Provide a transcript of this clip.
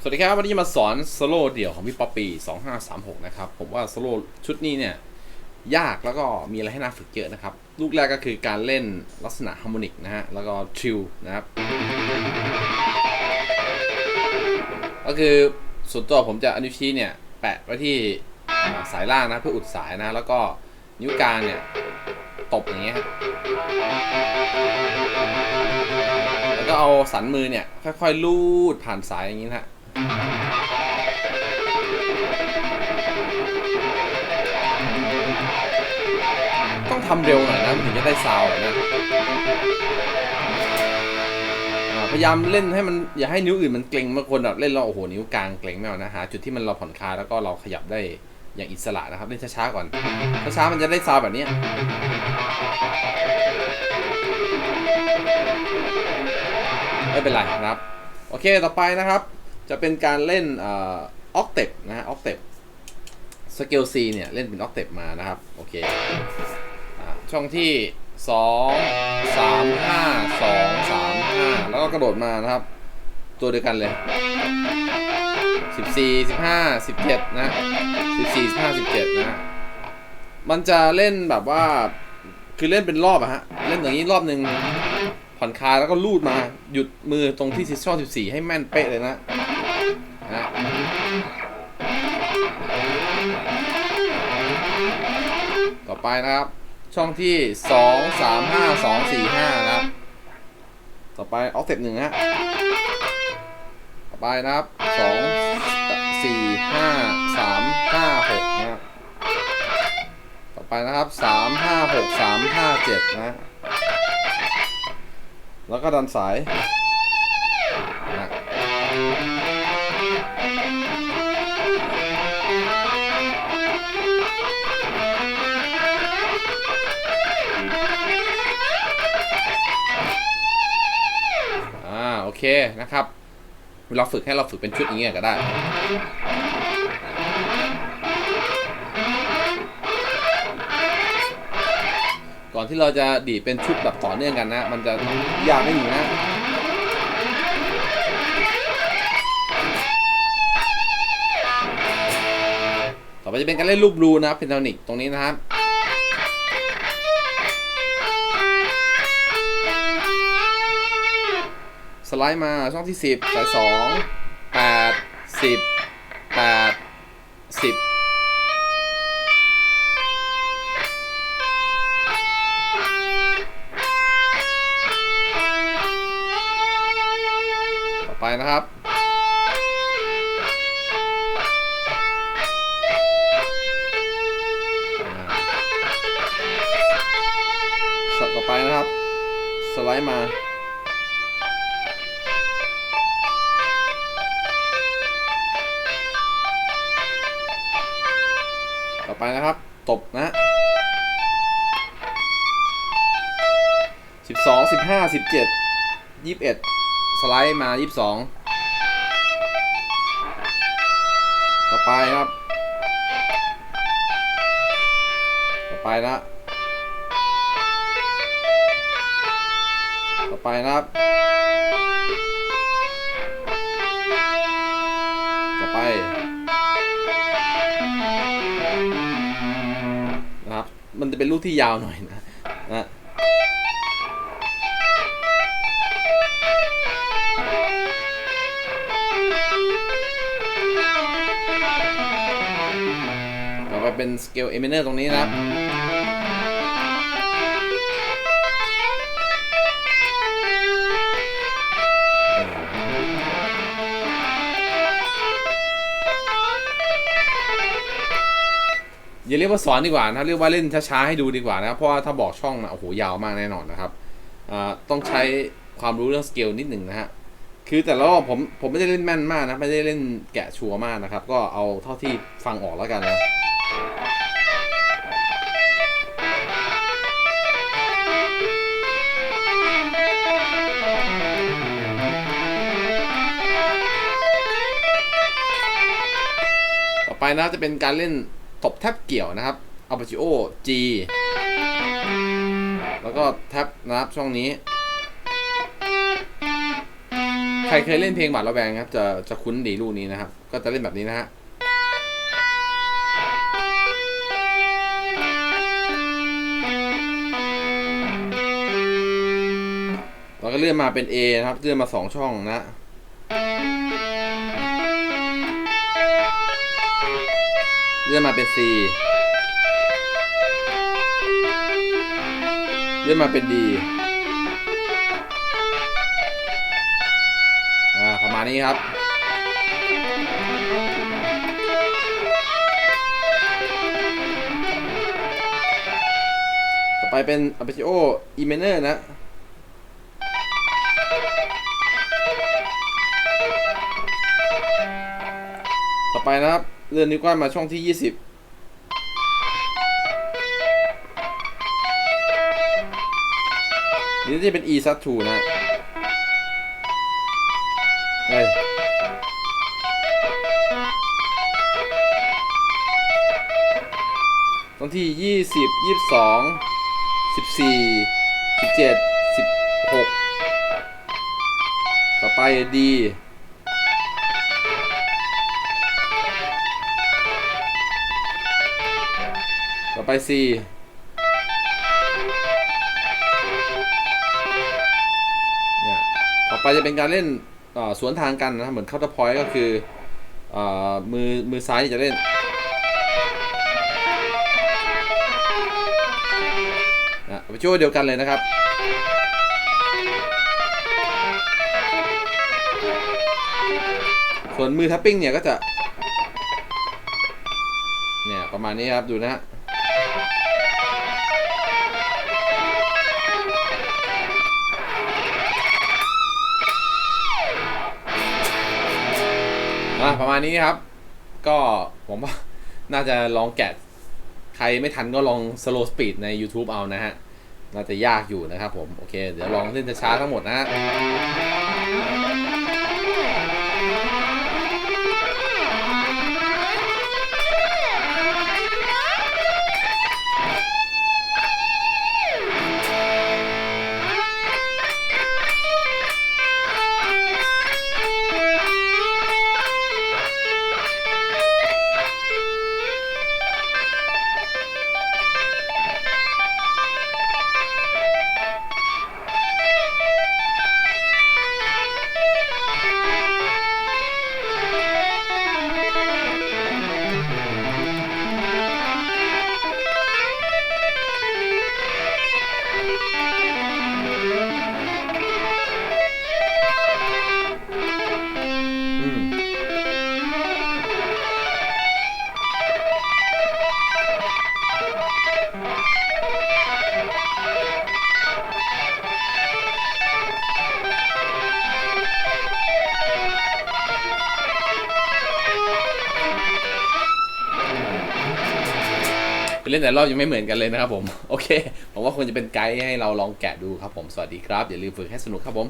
สวัสดีครับ วันนี้จะมาสอนโซโล่เดี่ยวของพี่ป๊อปปี้2536 นะครับ ผมว่าโซโล่ชุดนี้เนี่ย ยากแล้วก็มีอะไรให้น่าฝึกเยอะนะครับ ลูกแรกก็คือการเล่นลักษณะฮาร์โมนิกนะฮะ แล้วก็ทริลนะครับ ก็คือส่วนตัวผมจะอนิ้วชี้เนี่ย แปะไว้ที่สายล่างนะเพื่ออุดสายนะ แล้วก็นิ้วกลางเนี่ย ตบอย่างเงี้ย เอาสันมือเนี่ย ค่อยๆลูดผ่านสายอย่างนี้นะฮะต้องทำเร็วหน่อยนะถึงจะได้ซาวด์นะพยายามเล่นให้มันอย่าให้นิ้วอื่นมันเกร็งบางคนแบบเล่นเราโอ้โหนิ้วกลางเกร็งไม่เอานะหาจุดที่มันเราผ่อนคลายแล้วก็เราขยับได้อย่างอิสระนะครับเล่นช้าๆก่อนช้าๆมันจะได้ซาวแบบนี้ ไม่เป็นไรนะครับ โอเคต่อไปนะครับ จะเป็นการเล่นอออกเต็ปนะฮะออกเต็ปสเกล C เนี่ยเล่นเป็นออกเต็ปมานะครับ โอเคอ่าช่องที่ 2 3 5 2 3 5 แล้วก็กระโดดมานะครับ ตัวเดียวกันเลย 14 15 17 นะ 14 15 17 นะ มันจะเล่นแบบว่าคือเล่นเป็นรอบอะฮะ เล่นอย่างนี้รอบหนึ่ง ผ่อนคลายแล้วก็ลูดมาหยุดมือตรงที่ช่อง14 ให้แม่นเป๊ะเลยนะนะต่อไปนะครับ ช่องที่ 2 3 5 2 4 5 นะครับ ต่อไปออกเต็ปหนึ่งฮะต่อไปนะครับ 2 4 5 3 5 6 นะครับ ต่อไปนะครับ 3 5 6 3 5 7 นะ แล้วก็ดันสายนะอ่าโอเคนะครับเวลาฝึกให้เราฝึกเป็นชุดอย่างเงี้ยก็ได้ อนที่เราจะดีดเป็นชุดแบบต่อเนื่องกันนะ มันจะยากไม่หนึ่งนะต่อไปจะเป็นการเล่นลูกบลูนะเพนทานิกตรงนี้นะครับสไลด์มาช่องที่ 10สาย2 8 10 8 10 นะครับ สับต่อไปนะครับ สไลด์มาต่อไปนะครับ ตบนะสิบสองสิบห้าสิบเจ็ดยี่สิบเอ็ด ไลด์มายี่สิบองต่อไปครับ ต่อไปนะ ต่อไปนะครับ ต่อไป นะครับ มันจะเป็นลูกที่ยาวหน่อยนะ เป็นสเกลเอเมเนอร์ตรงนี้นะครับ อย่าเรียกว่าสอนดีกว่านะครับ เรียกว่าเล่นช้าๆให้ดูดีกว่านะครับ เพราะว่าถ้าบอกช่องนะโอ้โหยาวมากแน่นอนนะครับอ่าต้องใช้ความรู้เรื่องสเกลนิดหนึ่งนะฮะคือแต่ละรอบผมผมไม่ได้เล่นแม่นมากนะ ไม่ได้เล่นแกะชัวร์มากนะครับ ก็เอาเท่าที่ฟังออกแล้วกันนะ นะจะเป็นการเล่นตบแท็บเกี่ยวนะครับ Arpeggio G แล้วก็แท็บนะครับช่องนี้ ใครเคยเล่นเพลงบาดระแวงครับ จะจะคุ้นดีลูกนี้นะครับ ก็จะเล่นแบบนี้นะฮะเราก็เลื่อนมาเป็น A นะครับ เลื่อนมาสองช่องนะ เลื่อนมาเป็น C เลื่อนมาเป็น D อ่าประมาณนี้ครับต่อไปเป็น Arpeggio E minor นะ ต่อไปนะครับ เลื่อนนิ้วก้อยมาช่องที่20นี่จะเป็น E sub 2นะเอ้ยตอนที่20 22 14 17 16ต่อไป D ต่อไป C เนี่ยต่อไปจะเป็นการเล่นสวนทางกันนะครับเหมือน counter point ก็คือเอ่อมือมือซ้ายจะเล่น นะไปช่วยเดียวกันเลยนะครับส่วนมือทัปปิ้งเนี่ยก็จะ เนี่ย ประมาณนี้ครับ ดูนะฮะ มาณนี้ครับ ก็ผมว่าน่าจะลองแกะ ใครไม่ทันก็ลอง slow speed ใน YouTube เอานะฮะ น่าจะยากอยู่นะครับผม โอเค เดี๋ยวลองเล่นช้าๆทั้งหมดนะฮะ เล่นแต่รอบยังไม่เหมือนกันเลยนะครับผม โอเค ผมว่าควรจะเป็นไกด์ให้เราลองแกะดูครับผม สวัสดีครับ อย่าลืมฝึกให้สนุกครับผม